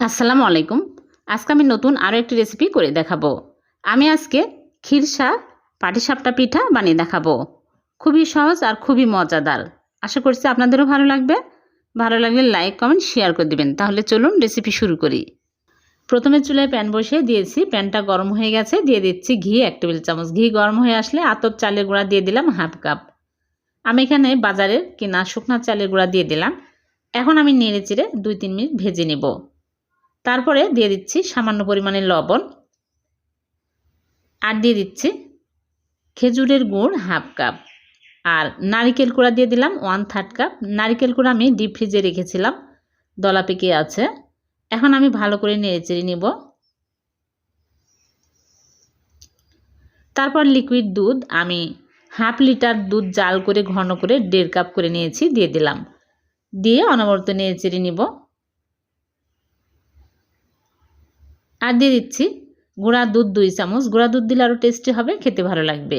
আসসালামু আলাইকুম। আজকে আমি নতুন আরও একটি রেসিপি করে দেখাবো। আমি আজকে খিরসা পাটিসাপটা পিঠা বানিয়ে দেখাবো। খুবই সহজ আর খুবই মজাদার। আশা করছি আপনাদেরও ভালো লাগবে। ভালো লাগলে লাইক কমেন্ট শেয়ার করে দিবেন। তাহলে চলুন রেসিপি শুরু করি। প্রথমে চুলায় প্যান বসিয়ে দিয়েছি। প্যানটা গরম হয়ে গেছে। দিয়ে দিচ্ছি ঘি, এক টেবিল চামচ ঘি গরম হয়ে আসলে আতপ চালের গুঁড়া দিয়ে দিলাম হাফ কাপ আমি এখানে বাজারের কিনা শুকনা চালের গুঁড়া দিয়ে দিলাম। এখন আমি নেড়ে চেড়ে দুই তিন মিনিট ভেজে নেব। তারপরে দিয়ে দিচ্ছি সামান্য পরিমাণে লবণ আর দিয়ে দিচ্ছি খেজুরের গুড় হাফ কাপ। আর নারিকেল কুড়া দিয়ে দিলাম ওয়ান থার্ড কাপ নারিকেল কুড়া আমি ডিপ ফ্রিজে রেখেছিলাম, দলা পেকে আছে। এখন আমি ভালো করে নেড়েচেড়ে নিব। তারপর লিকুইড দুধ আমি হাফ লিটার দুধ জাল করে ঘন করে দেড় কাপ করে নিয়েছি, দিয়ে দিলাম। দিয়ে অনবরত নেড়েচেড়ে নিব। আর দিয়ে দিচ্ছি গুঁড়া দুধ দুই চামচ। গুঁড়া দুধ দিলে আরও টেস্টি হবে, খেতে ভালো লাগবে।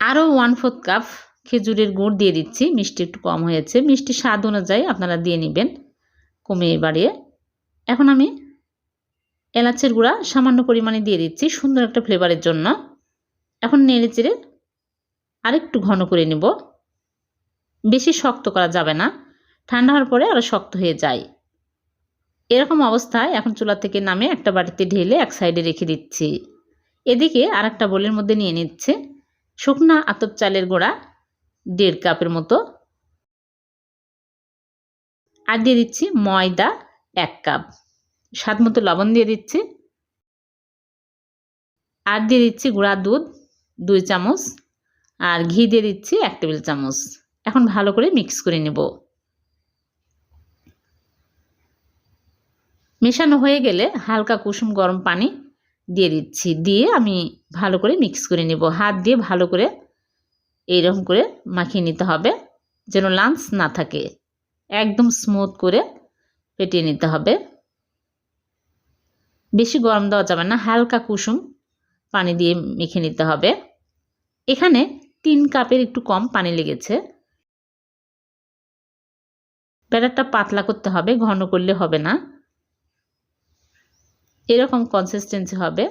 আরও ওয়ান ফোর্থ কাপ খেজুরের গুড় দিয়ে দিচ্ছি, মিষ্টি একটু কম হয়েছে। মিষ্টি স্বাদ অনুযায়ী আপনারা দিয়ে নেবেন কমিয়ে বাড়িয়ে। এখন আমি এলাচের গুঁড়া সামান্য পরিমাণে দিয়ে দিচ্ছি, সুন্দর একটা ফ্লেভারের জন্য। এখন নেড়ে চেড়ে আরেকটু ঘন করে নেব। বেশি শক্ত করা যাবে না। ঠান্ডা হওয়ার পরে আরও শক্ত হয়ে যায়। এরকম অবস্থায় এখন চুলা থেকে নামে একটা বাটিতে ঢেলে এক সাইডে রেখে দিচ্ছি। এদিকে আর একটা বোলের মধ্যে নিয়ে নিচ্ছে শুকনা আতপ চালের গোড়া দেড় কাপের মতো। আর দিয়ে দিচ্ছি ময়দা এক কাপ। স্বাদ মতো লবণ দিয়ে দিচ্ছি। আর দিয়ে দিচ্ছি গুঁড়া দুধ দুই চামচ। আর ঘি দিয়ে দিচ্ছি এক টেবিল চামচ। এখন ভালো করে মিক্স করে নেব। মেশানো হয়ে গেলে হালকা কুসুম গরম পানি দিয়ে দিচ্ছি। দিয়ে আমি ভালো করে মিক্স করে নেব। হাত দিয়ে ভালো করে এইরকম করে মাখিয়ে নিতে হবে যেন লাঞ্চ না থাকে। একদম স্মুথ করে পেটিয়ে নিতে হবে। বেশি গরম দেওয়া যাবে না, হালকা কুসুম পানি দিয়ে মেখে নিতে হবে। এখানে তিন কাপের একটু কম পানি লেগেছে। ব্যাটারটা পাতলা করতে হবে, ঘন করলে হবে না। এরকম কনসিস্টেন্সি হবে।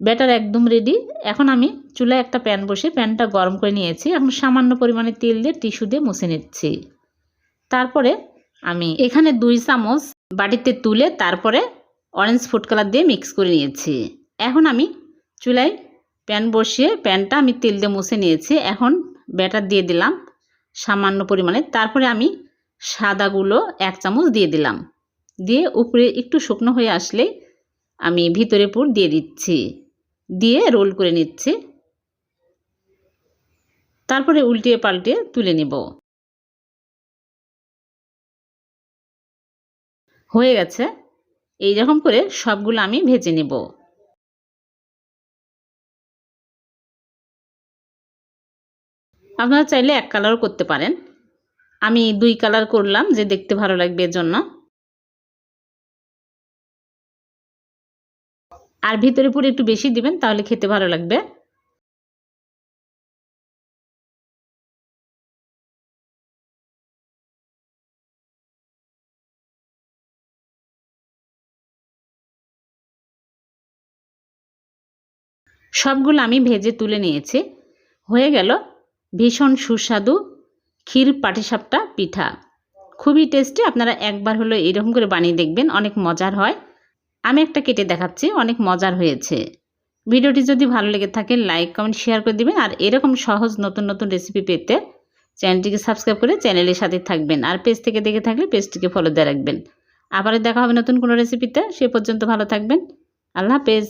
ব্যাটার একদম রেডি এখন আমি চুলায় একটা প্যান বসে প্যানটা গরম করে নিয়েছি। এখন সামান্য পরিমাণে তেল দিয়ে টিস্যু দিয়ে মুছে নিচ্ছি। তারপরে আমি এখানে দুই চামচ বাটিতে তুলে তারপরে অরেঞ্জ ফুড কালার দিয়ে মিক্স করে নিয়েছি। এখন আমি চুলায় প্যান বসিয়ে প্যানটা আমি তেল দিয়ে মুছে নিয়েছি। এখন ব্যাটার দিয়ে দিলাম সামান্য পরিমাণে। তারপরে আমি সাদাগুলো এক চামচ দিয়ে দিলাম। দিয়ে উপরে একটু শুকনো হয়ে আসলে আমি ভিতরে পুর দিয়ে দিচ্ছি। দিয়ে রোল করে নিচ্ছি। তারপরে উল্টিয়ে পাল্টিয়ে তুলে নেব। হয়ে গেছে। এই রকম করে সবগুলো আমি ভেজে নেব। আপনারা চাইলে এক কালারও করতে পারেন। আমি দুই কালার করলাম যে দেখতে ভালো লাগবে এর জন্য। আর ভিতরে পুরো একটু বেশি দিবেন, তাহলে খেতে ভালো লাগবে। সবগুলো আমি ভেজে তুলে নিয়েছি। হয়ে গেল ভীষণ সুস্বাদু ক্ষীর পাটিসাপটা পিঠা। খুবই টেস্টি, আপনারা একবার হলো এরকম করে বানিয়ে দেখবেন, অনেক মজার হয়। আমি একটা কেটে দেখাচ্ছি, অনেক মজার হয়েছে। ভিডিওটি যদি ভালো লেগে থাকে, লাইক, কমেন্ট, শেয়ার করে দেবেন। আর এরকম সহজ নতুন নতুন রেসিপি পেতে চ্যানেলটিকে সাবস্ক্রাইব করে চ্যানেলের সাথে থাকবেন। আর পেজ থেকে দেখে থাকলে পেজটিকে ফলো দিয়ে রাখবেন। আবারও দেখা হবে নতুন কোনো রেসিপিতে সে পর্যন্ত ভালো থাকবেন। আল্লাহ হাফেজ।